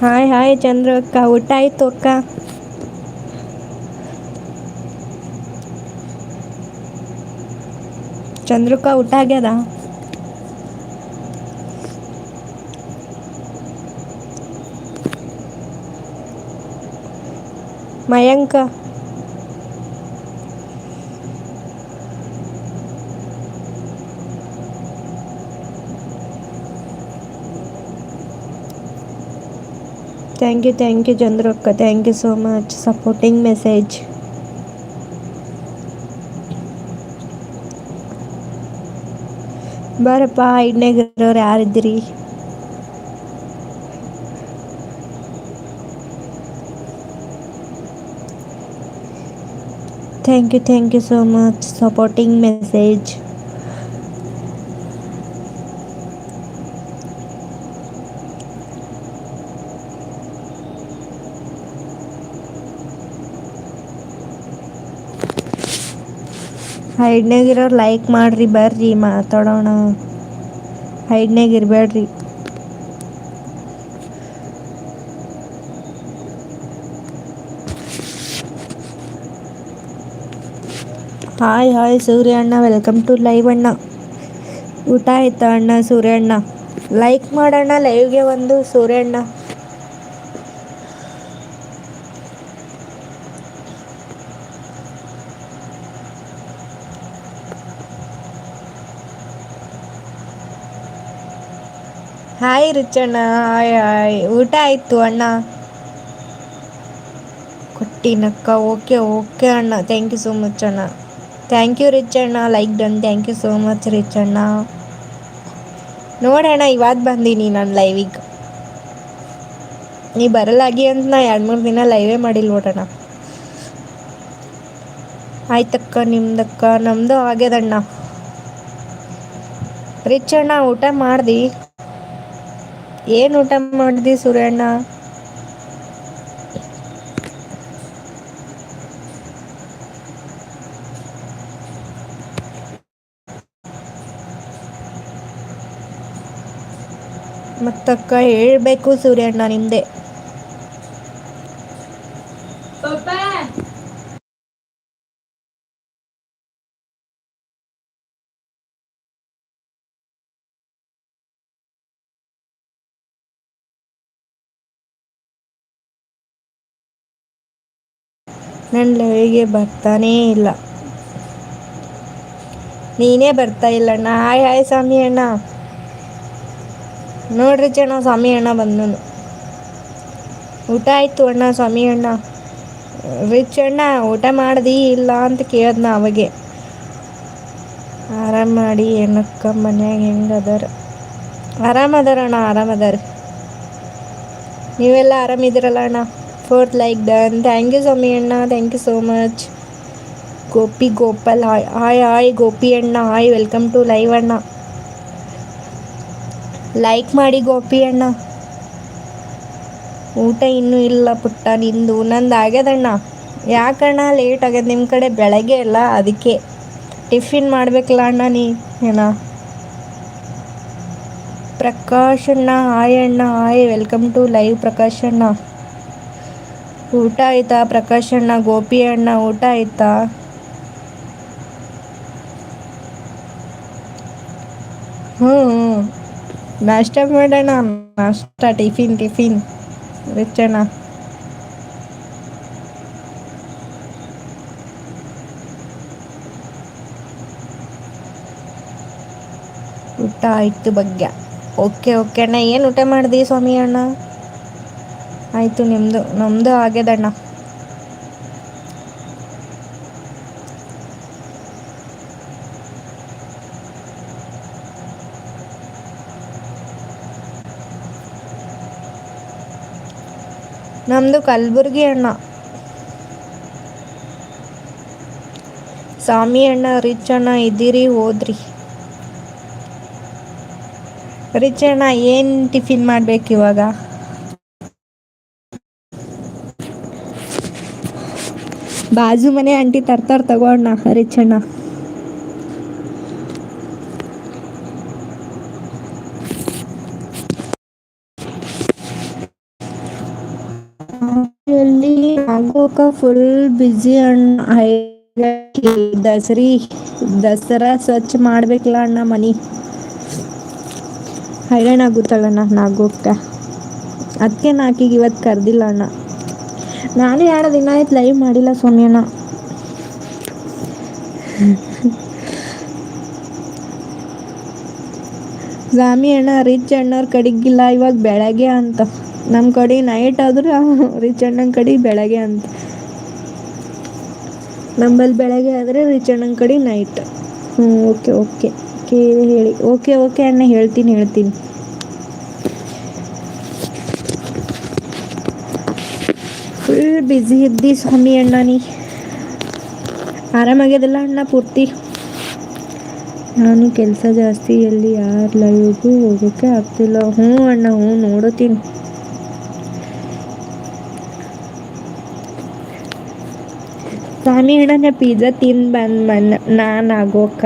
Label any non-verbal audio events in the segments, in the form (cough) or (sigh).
Hi hi Chandru ಅಕ್ಕ. ಊಟ ಆಯ್ತು ಅಕ್ಕ? ಚಂದ್ರಕ್ಕ ಊಟ ಆಗ್ಯದ? Mayank? Thank you thank you Chandru ಅಕ್ಕ thank you so much supporting message ಬಾರಪ್ಪ ಐಡ್ನೇಗಿರೋರು ಯಾರಿದ್ದೀರಿ thank you thank you so much supporting message ಐಡ್ನೇಗಿರೋರು like ಮಾಡ್ರಿ, ಬರ್ರಿ ಮಾತಾಡೋಣ. ಹೈಡ್ನಾಗ ಇರಬೇಡ್ರಿ ಹಾಯ್ ಹಾಯ್ ಸೂರ್ಯ ಅಣ್ಣ ವೆಲ್ಕಮ್ ಟು ಲೈವ್ ಅಣ್ಣ. ಊಟ ಆಯ್ತಾ ಅಣ್ಣ ಸೂರ್ಯ ಅಣ್ಣ ಲೈಕ್ ಮಾಡೋಣ ಲೈವ್ಗೆ ಒಂದು ಸೂರ್ಯ ಅಣ್ಣ ಹಾಯ್ ರಿಚಣ್ಣ ಹಾಯ್ ಹಾಯ್ ಊಟ ಆಯ್ತು ಅಣ್ಣ. ಕೊಟ್ಟಿನಕ್ಕ, ಓಕೆ ಓಕೆ ಅಣ್ಣ. ಥ್ಯಾಂಕ್ ಯು ಸೋ ಮಚ್ ಅಣ್ಣ. ಥ್ಯಾಂಕ್ ಯು ರಿಚ್ ಅಣ್ಣ like done thank you so much Rich ಅಣ್ಣ ನೋಡೋಣ ಇವತ್ತು ಬಂದೀನಿ ನಾನು ಲೈವಿಗೆ ನೀ ಬರಲಾಗಿ ಅಂತ ನಾ ಎರಡು ಮೂರು ದಿನ ಲೈವೇ ಮಾಡಿಲ್ಲ ನೋಡೋಣ ಆಯ್ತಕ್ಕ, ನಿಮ್ದಕ್ಕ? ನಮ್ಮದು ಆಗ್ಯದಣ್ಣ. ರಿಚ್ ಅಣ್ಣ ಊಟ ಮಾಡ್ದಿ? ಏನು ಊಟ ಮಾಡಿದಿ ಸೂರ್ಯಣ್ಣ? ಮತ್ತಕ್ಕ ಹೇಳಬೇಕು ಸೂರ್ಯಣ್ಣ ನಿಮ್ಮದೇ ನನ್ನ ಲೈವಿಗೆ ಬರ್ತಾನೇ ಇಲ್ಲ. ನೀನೇ ಬರ್ತಾ ಇಲ್ಲ ಅಣ್ಣ. ಹಾಯ್ ಹಾಯ್ ಸ್ವಾಮಿ ಅಣ್ಣ. ನೋಡ್ರಿ ಚಣ್ಣ ಸ್ವಾಮಿ ಅಣ್ಣ ಬಂದನು. ಊಟ ಆಯ್ತು ಅಣ್ಣ ಸ್ವಾಮಿ ಅಣ್ಣ. ರಿಚ್ ಅಣ್ಣ, ಊಟ ಮಾಡ್ದಿ ಇಲ್ಲ ಅಂತ ಕೇಳ್ದ್ನ ಅವಾಗೆ. ಆರಾಮ ಮಾಡಿ, ಏನಕ್ಕ ಮನ್ಯಾಗ ಹೆಂಗೆ ಅದಾರ? ಆರಾಮ ಅಣ್ಣ ಆರಾಮದಾರ ಅದಾರ. ನೀವೆಲ್ಲ ಆರಾಮಿದ್ದೀರಲ್ಲ ಅಣ್ಣ? Fourth like done thank you Swamy ಅಣ್ಣ thank you so much Gopi Gopal hi hi hi Gopi ಅಣ್ಣ ಹಾಯ್ ವೆಲ್ಕಮ್ ಟು ಲೈವ್ ಅಣ್ಣ ಲೈಕ್ ಮಾಡಿ ಗೋಪಿ ಅಣ್ಣ ಊಟ ಇನ್ನೂ ಇಲ್ಲ ಪುಟ್ಟ ನಿಂದು. ನಂದು ಆಗ್ಯದಣ್ಣ. ಯಾಕಣ್ಣ? ಲೇಟ್ ಆಗ್ಯದ ನಿಮ್ಮ ಕಡೆ ಬೆಳಗ್ಗೆ ಅಲ್ಲ, ಅದಕ್ಕೆ. ಟಿಫಿನ್ ಮಾಡ್ಬೇಕಲ್ಲ ಅಣ್ಣ ನೀ, ಏನ? ಪ್ರಕಾಶ್ ಅಣ್ಣ ಹಾಯ್ ಅಣ್ಣ hi welcome to live Prakash ಅಣ್ಣ. ಊಟ ಆಯ್ತಾ? ಪ್ರಕಾಶ್ ಅಣ್ಣ, ಗೋಪಿ ಅಣ್ಣ, ಊಟ ಆಯ್ತಾ? ಹ್ಞೂ ನಾಷ್ಟ ಮಾಡೋಣ. ನಾಷ್ಟ, ಟಿಫಿನ್ ಟಿಫಿನ್. ರಿಚ್ ಊಟ ಆಯ್ತು ಬಗ್ಗೆ ಓಕೆ ಓಕೆ ಅಣ್ಣ. ಏನು ಊಟ ಮಾಡಿದಿ ಸ್ವಾಮಿ ಅಣ್ಣ? ಆಯಿತು ನಿಮ್ಮದು ನಮ್ಮದು ಆಗ್ಯದಣ್ಣ ನಮ್ಮದು ಕಲಬುರ್ಗಿ ಅಣ್ಣ. ಸ್ವಾಮಿ ಅಣ್ಣ, ರಿಚ್ ಅಣ್ಣ, ಇದ್ದೀರಿ, ಹೋದ್ರಿ. ರಿಚ್ ಅಣ್ಣ, ಏನು ಟಿಫಿನ್ ಮಾಡ್ಬೇಕು ಇವಾಗ? ಬಾಜು ಮನೆ ಆಂಟಿ ತರ್ತಾರ ತಗೋಣ ಹರಿಚಣ್ಣ. ನಾಗೋಕ ಫುಲ್ ಬಿಜಿ ಅಣ್ಣ. ದಸರಿ, ದಸರಾ ಸ್ವಚ್ಛ ಮಾಡ್ಬೇಕಲ್ಲ ಅಣ್ಣ ಮನಿ. ಹೈರಾಣ ಆಗುತ್ತಲ್ಲಣ್ಣ ನಾಗೋಕ ಅದಕ್ಕೆ ನಾಕಿಗೆ ಇವತ್ತು ಕರೆದಿಲ್ಲ ಅಣ್ಣ. ನಾನು ಎರಡು ದಿನ ಆಯ್ತು ಲೈವ್ ಮಾಡಿಲ್ಲ ಸೋಮ್ಯನ. ಜಾಮಿ ಅಣ್ಣ, ರಿಚ್ ಅಣ್ಣವ್ರ ಕಡಿಗಿಲ್ಲ, ಇವಾಗ ಬೆಳಗ್ಗೆ ಅಂತ. ನಮ್ಮ ಕಡೆ ನೈಟ್ ಆದ್ರೆ (laughs) ರಿಚ್ ಅಣ್ಣನ ಕಡೆ ಬೆಳಗ್ಗೆ ಅಂತ. ನಂಬಲ್ ಬೆಳಗ್ಗೆ ಆದ್ರೆ ರಿಚ್ ಅಣ್ಣನ ಕಡೆ ನೈಟ್ ಹ್ಞೂ ಓಕೆ ಓಕೆ ಕೇಳಿ, ಹೇಳಿ. ಓಕೆ ಓಕೆ ಅಣ್ಣ, ಹೇಳ್ತೀನಿ ಹೇಳ್ತೀನಿ. ಫುಲ್ ಬ್ಯುಸಿ ಇದ್ದಿ ಸ್ವಾಮಿ ಅಣ್ಣ ನೀ ಆರಾಮಾಗ್ಯದಲ್ಲ ಅಣ್ಣ ಪೂರ್ತಿ? ನಾನು ಕೆಲಸ ಜಾಸ್ತಿ, ಎಲ್ಲಿ ಯಾರ ಲೈವ್ಗೂ ಹೋಗೋಕ್ಕೆ ಆಗ್ತಿಲ್ಲ. ಹ್ಞೂ ಅಣ್ಣ, ಹ್ಞೂ, ನೋಡುತ್ತೀನಿ. ಸ್ವಾಮಿ ಅಣ್ಣ ಪಿಜ್ಜಾ ತಿಂದು ಬಂದು ಮನ್ ನಾನು ಆಗೋಕ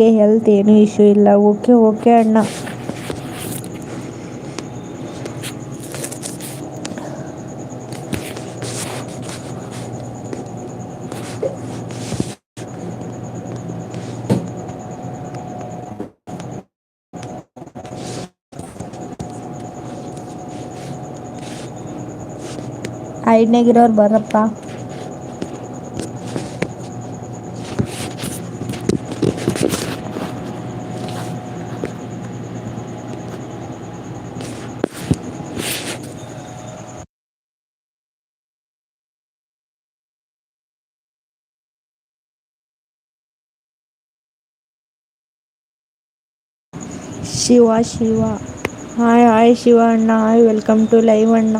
ಓಕೆ ಹೆಲ್ತ್ ಏನೂ ಇಶ್ಯೂ ಇಲ್ಲ. ಓಕೆ ಓಕೆ ಅಣ್ಣ. ಐದನೇಗಿರೋರು ಬರಪ್ಪ. ಶಿವ ಶಿವ. ಹಾಯ್ ಹಾಯ್ ಶಿವ ಅಣ್ಣ ಹಾಯ್ ವೆಲ್ಕಮ್ ಟು ಲೈವ್ ಅಣ್ಣ.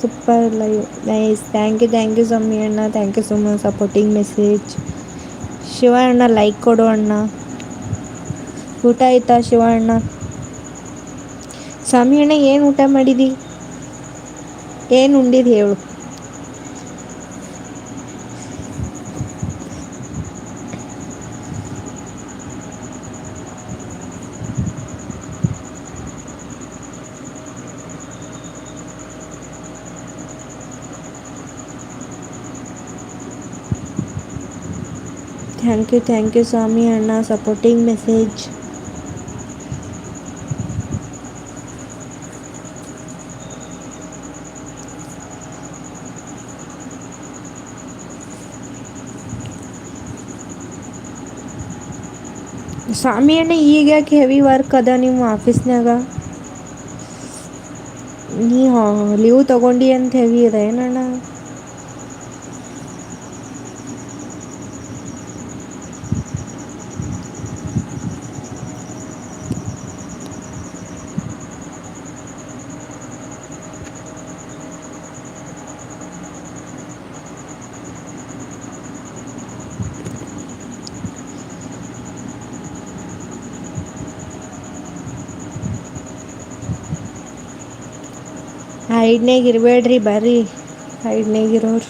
Super live nice thank you thank you Swamy ಅಣ್ಣ. Thank you so much supporting message Shiva ಅಣ್ಣ ಲೈಕ್ ಕೊಡು ಅಣ್ಣ. ಊಟ ಆಯ್ತಾ ಶಿವ ಅಣ್ಣ? ಸ್ವಾಮಿ ಅಣ್ಣ, ಏನು ಊಟ ಮಾಡಿದಿ? ಏನು ಉಂಡಿದ್ದು ಹೇಳು. Thank you thank you Swamy ಅಣ್ಣ ಸಪೋರ್ಟಿಂಗ್ ಮೆಸೇಜ್ ಸ್ವಾಮಿ ಅಣ್ಣ ಈಗ ಯಾಕೆ ಹೆವಿ ವರ್ಕ್ ಅದ ನಿಮ್ಮ ಆಫೀಸ್ನಾಗ ನೀ ಲೀವ್ ತಗೊಂಡಿ ಅಂತ ಹೆವಿ ಇದೆ ಏನಣ್ಣ ಐದನೇಗೆ ಇರಬೇಡ್ರಿ ಬರ್ರಿ. ಐದನೇಗೆ ಇರೋರು.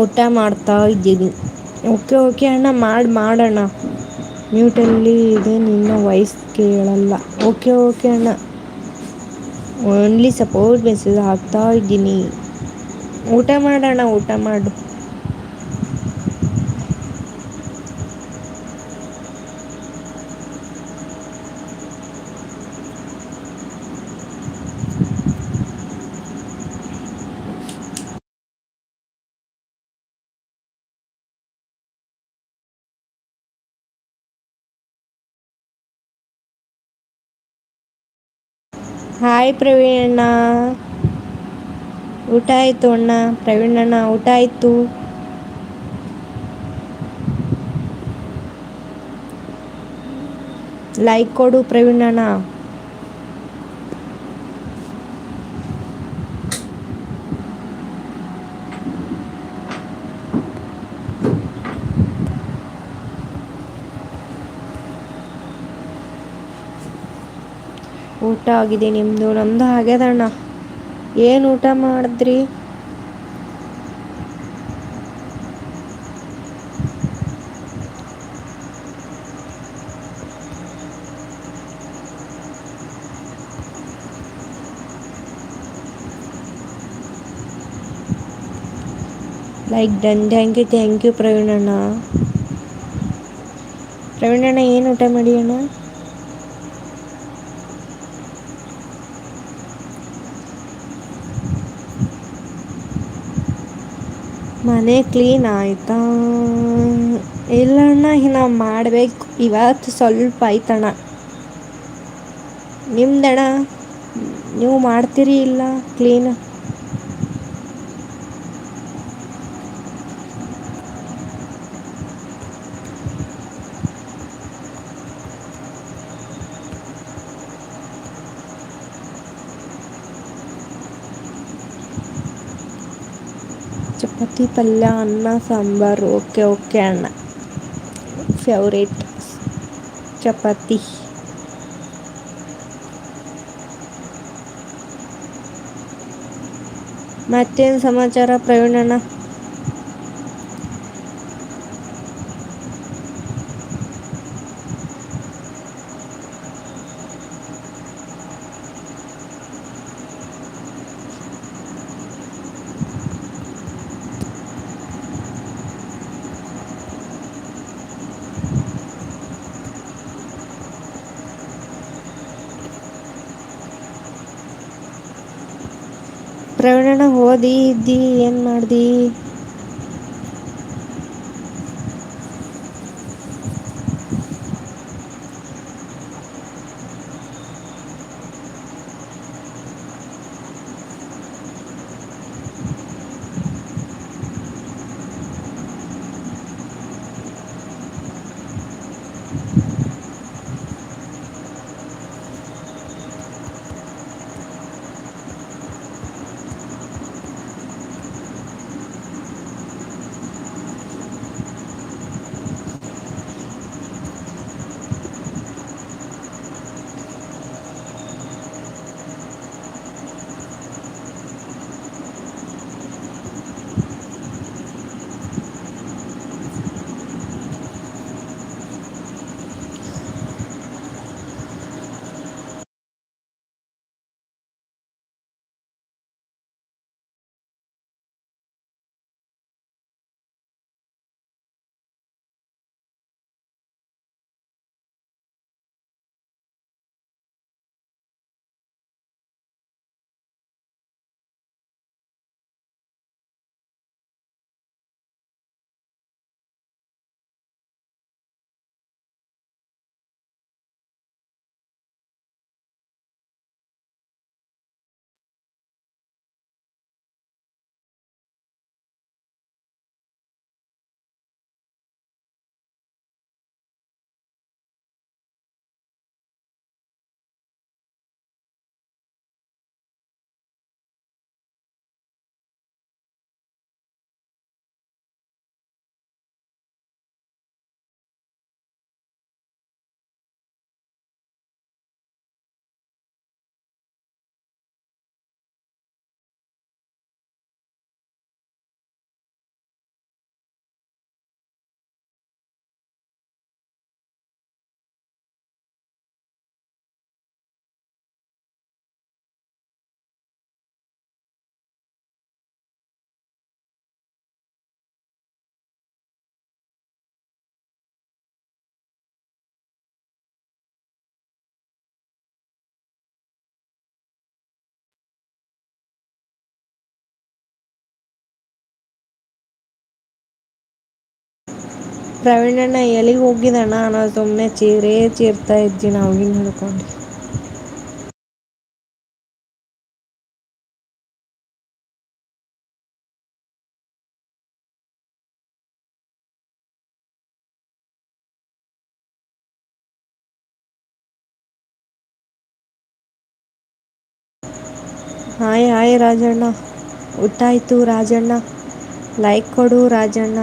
ಊಟ ಮಾಡ್ತಾ ಇದ್ದೀನಿ. ಓಕೆ ಓಕೆ ಅಣ್ಣ, ಮಾಡಿ, ಮಾಡೋಣ. ಮ್ಯೂಟಲ್ಲಿ ಇದೆ, ನಿನ್ನ ವಾಯ್ಸ್ ಕೇಳಲ್ಲ. ಓಕೆ ಓಕೆ ಅಣ್ಣ. ಓನ್ಲಿ ಸಪೋರ್ಟ್ ಮೆಸೇಜ್ ಹಾಕ್ತಾ ಇದ್ದೀನಿ. ಊಟ ಮಾಡೋಣ, ಊಟ ಮಾಡು. ಹಾಯ್ ಪ್ರವೀಣ್. ಅಣ್ಣ ಊಟ ಆಯ್ತು ಅಣ್ಣ. ಪ್ರವೀಣ್ ಅಣ್ಣ ಊಟ ಆಯ್ತು? ಲೈಕ್ ಕೊಡು ಪ್ರವೀಣ್ ಆಗಿದೆ ನಿಮ್ಮದು ನಮ್ಮದು ಆಗ್ಯದಣ್ಣ ಏನು ಊಟ ಮಾಡಿದ್ರಿ? Like done thank you thank you ಪ್ರವೀಣಣ್ಣ ಪ್ರವೀಣಣ್ಣ ಪ್ರವೀಣ್ ಏನು ಊಟ ಮಾಡಿ ಅಣ್ಣ ಮನೆ ಕ್ಲೀನ್ ಆಯಿತಾ? ಇಲ್ಲಣ್ಣ ಇನ್ನು ಮಾಡಬೇಕು. ಇವತ್ತು ಸ್ವಲ್ಪ ಆಯ್ತಣ್ಣ. ನಿಮ್ದಣ್ಣ? ನೀವು ಮಾಡ್ತೀರಿ ಇಲ್ಲ ಕ್ಲೀನ್ ಚಪಾತಿ ಪಲ್ಯ ಅನ್ನ ಸಾಂಬಾರು ಓಕೆ ಓಕೆ ಅಣ್ಣ. ಫೇವ್ರೇಟ್ ಚಪಾತಿ. ಮತ್ತೇನು ಸಮಾಚಾರ ಪ್ರವೀಣ್ ಅಣ್ಣ ಪ್ರವೀಣ್ ಅಣ್ಣ ಓದಿ ಇದ್ದಿ ಏನು ಮಾಡ್ದಿ? ಪ್ರವೀಣಣ್ಣ ಎಲ್ಲಿಗೆ ಹೋಗಿದಣ್ಣ ಅನ್ನೋ ಸುಮ್ಮನೆ ಚೀರೇ ಚೀರ್ತಾ ಇದ್ದಿ ನಾವು, ಹಿಂಗೆ ಹಿಡ್ಕೊಂಡು. Hi hi Rajanna. ಊಟ ಆಯಿತು ರಾಜಣ್ಣ. ಲೈಕ್ ಕೊಡು ರಾಜಣ್ಣ.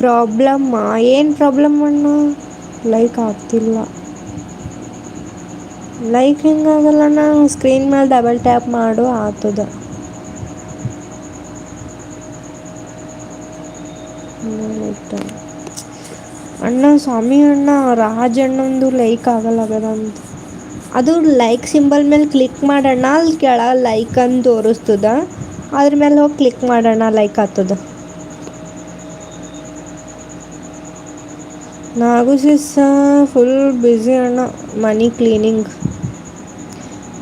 ಪ್ರಾಬ್ಲಮ್ಮ ಏನು ಪ್ರಾಬ್ಲಮ್ ಅಣ್ಣ? ಲೈಕ್ ಆಗ್ತಿಲ್ಲ. ಲೈಕ್ ಹೆಂಗಾಗಲ್ಲ ಆಗಲ್ಲಣ್ಣ ಸ್ಕ್ರೀನ್ ಮೇಲೆ ಡಬಲ್ ಟ್ಯಾಪ್ ಮಾಡು ಆಯ್ತ ಅಣ್ಣ, ಸ್ವಾಮಿ ಅಣ್ಣ, ರಾಜ ಅಣ್ಣಂದು ಲೈಕ್ ಆಗಲ್ಲಾಗದಂತ ಅದು ಲೈಕ್ ಸಿಂಬಲ್ ಮೇಲೆ ಕ್ಲಿಕ್ ಮಾಡೋಣ, ಅಲ್ಲಿ ಕೆಳ ಲೈಕ್ ಅಂತ ತೋರಿಸ್ತದ. ಅದ್ರ ಮೇಲೆ ಹೋಗಿ ಕ್ಲಿಕ್ ಮಾಡೋಣ ಲೈಕ್ ಆಗ್ತದ. ನಾಗು ಇಸ್ ಫುಲ್ ಬ್ಯುಸಿ ಅಣ್ಣ. ಮನಿ ಕ್ಲೀನಿಂಗ್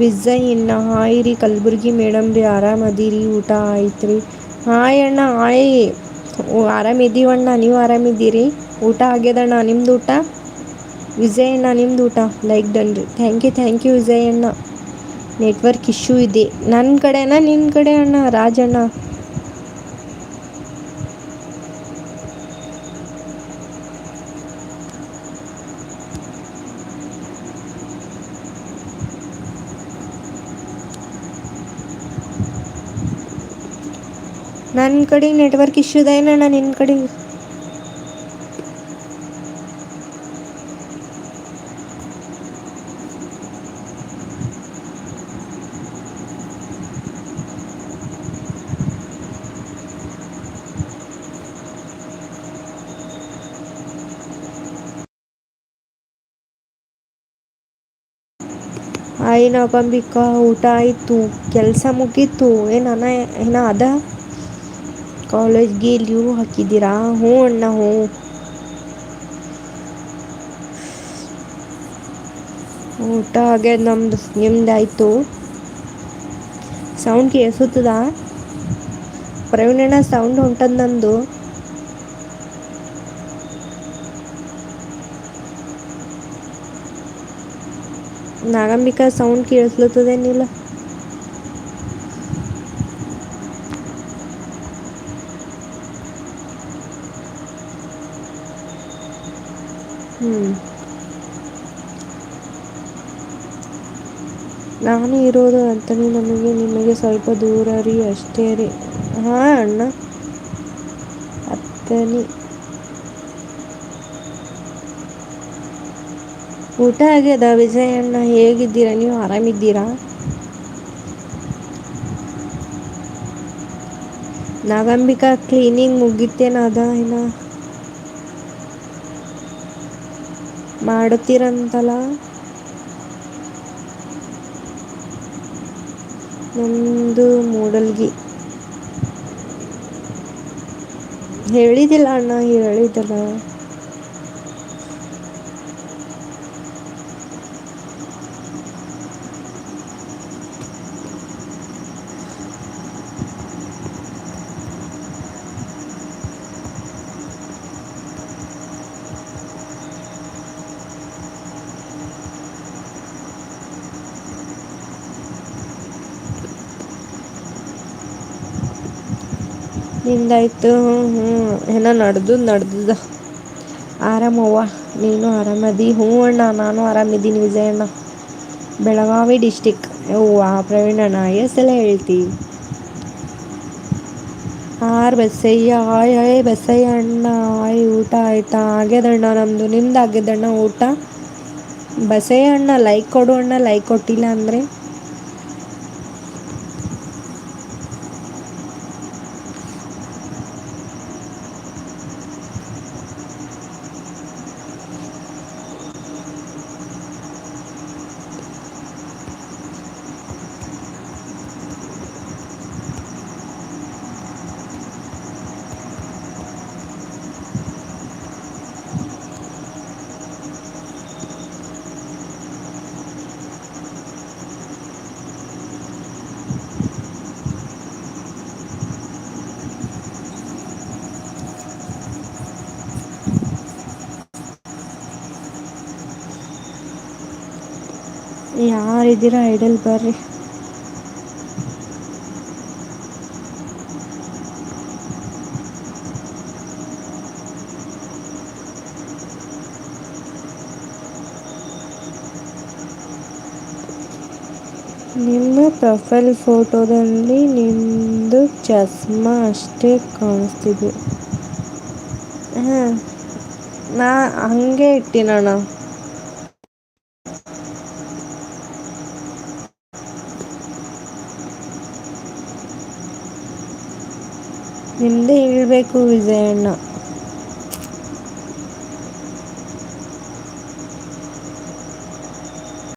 ವಿಝಯ್ ಇನ್ನ. ಹಾಯ್ ರೀ ಕಲಬುರ್ಗಿ ಮೇಡಮ್ ರೀ ಆರಾಮದಿರಿ ಊಟ ಆಯ್ತು ರೀ. ಹಾಯ್ ಅಣ್ಣ, ಹಾಯ್. ಆರಾಮಿದ್ದೀವಣ್ಣ ನೀವು ಆರಾಮಿದ್ದೀರಿ ಊಟ ಆಗ್ಯದಣ್ಣ ನಿಮ್ದು ಊಟ? ವಿಜಯ್ ಅಣ್ಣ, ನಿಮ್ದು ಊಟ? ಲೈಕ್ ಡನ್ ರೀ. Thank you thank you Vijay ಅಣ್ಣ. ನೆಟ್ವರ್ಕ್ ಇಶ್ಯೂ ಇದೆ. ನನ್ನ ಕಡೆನಾ ನಿನ್ನ ಕಡೆ ಅಣ್ಣ? ರಾಜಣ್ಣ ನನ್ನ ಕಡೆ ನೆಟ್ವರ್ಕ್ ಇಶ್ಯೂದ ಏನಣ್ಣ ನಿನ್ನ ಕಡೆ. ಹಾಯ್ ಬಿಕ್ಕ ಊಟ ಆಯಿತು, ಕೆಲಸ ಮುಗೀತು. ಏನು ಅನ ಏನ ಅದ? ಕಾಲೇಜ್ಗೆ ಲೀವ್ ಹಾಕಿದ್ದೀರಾ? ಹ್ಞೂ ಅಣ್ಣ, ಹ್ಞೂ. ಊಟ ಹಾಗೆ ನಮ್ದು, ನಿಮ್ದು ಆಯಿತು. ಸೌಂಡ್ ಕೇಳಿಸುತ್ತದ ಪ್ರವೀಣಣ್ಣ ಸೌಂಡ್ ಹೊಂಟದ ನಂದು. ನಾಗಂಬಿಕಾ ಸೌಂಡ್ ಕೇಳಿಸ್ಲತ್ತದೇನಿಲ್ಲ ಹ್ಞೂ ನಾನು ಇರೋದು ಅಂತಲೇ ನಮಗೆ ನಿಮಗೆ ಸ್ವಲ್ಪ ದೂರ ರೀ ಅಷ್ಟೇ ರೀ. ಹಾಂ, ಅಣ್ಣ. ಅತ್ತನಿ. ಊಟ ಆಗ್ಯದ ವಿಜಯ ಅಣ್ಣ? ಹೇಗಿದ್ದೀರಾ? ನೀವು ಆರಾಮಿದ್ದೀರಾ? ನಾಗಂಬಿಕಾ ಕ್ಲೀನಿಂಗ್ ಮುಗಿತೇನ ಅದ ಇನ್ನ? ಮಾಡುತ್ತೀರಂತಲ್ಲ ನಮ್ಮದು ಮೂಡಲ್ಗಿ. ಹೇಳಿದ್ದಿಲ್ಲ ಅಣ್ಣ ಹೇಳಿದ್ದಲ್ಲ. ನಿಂದಾಯ್ತು ಹ್ಞೂ ಹ್ಞೂ ಏನೋ ನಡೆದು, ನಡ್ದದ. ಆರಾಮವ್ವ. ನೀನು ಆರಾಮದಿ? ಹ್ಞೂ ಅಣ್ಣ, ನಾನು ಆರಾಮಿದ್ದೀನಿ ವಿಜಯಣ್ಣ. ಬೆಳಗಾವಿ ಡಿಸ್ಟಿಕ್. ಯವ್ವ ಪ್ರವೀಣಣ್ಣ ಎಷ್ಟೆಲ್ಲ ಹೇಳ್ತಿ? ಆರ್ ಬಸ್ಸಯ್ಯ ಆಯ್ ಆಯ್ ಬಸ್ಸಯ್ಯ ಅಣ್ಣ, ಆಯ್, ಊಟ ಆಯ್ತಾ? ಆಗ್ಯದಣ್ಣ ನಮ್ಮದು ನಿಮ್ದು ಆಗ್ಯದಣ್ಣ ಊಟ? ಬಸಯ್ಯ ಅಣ್ಣ ಲೈಕ್ ಕೊಡು ಅಣ್ಣ. ಲೈಕ್ ಕೊಟ್ಟಿಲ್ಲ ಅಂದರೆ? ಯಾರಿದ್ದೀರಾ ಐಡಲ್ ಬರ್ರಿ. ನಿಮ್ಮ ಪ್ರೊಫೈಲ್ ಫೋಟೋದಲ್ಲಿ ನಿಮ್ಮದು ಚಸ್ಮಾ ಅಷ್ಟೇ ಕಾಣಿಸ್ತಿದೆ. ಹಾಂ ನಾ ಹಂಗೆ ಇಟ್ಟಿನಣ್ಣ. ನಿಮ್ದೆ ಹೇಳ್ಬೇಕು ವಿಜಯಣ್ಣ